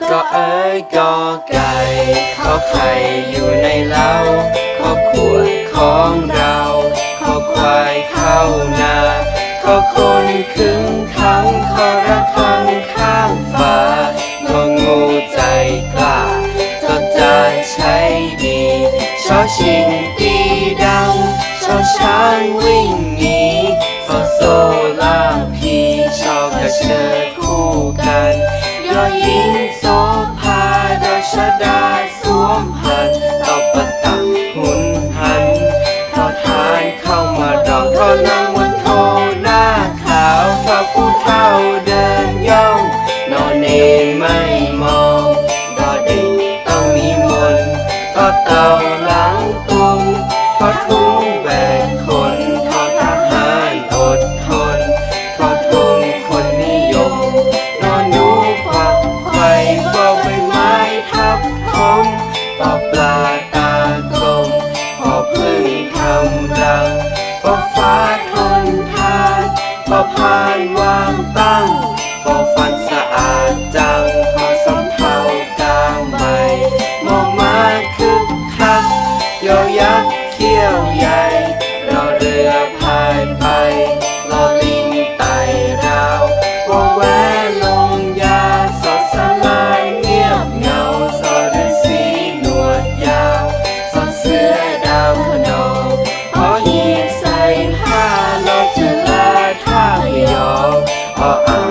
ก็เอ้ยก็ไก่ขอไข่อยู่ในเล้าขอขวดของเราขอควายเข้านาขอคนขึงขังขอระคังข้างฟ้าของูใจกล้าก็จะใช้ดีชอชิงตีดังชอช้างวิ่งหนี หญิงโสภาดาชดาสวมพันตบประตักหุนหันทอทานเข้ามาดองทอนางวันโทหน้าขาวทอผู้เฒ่าเดินย่องนอนเนนไม่านวางตั้งพอฟันสะอาดจังพอสำเภากลางใบมองมาคึกคักยอยักษ์ uh, uh.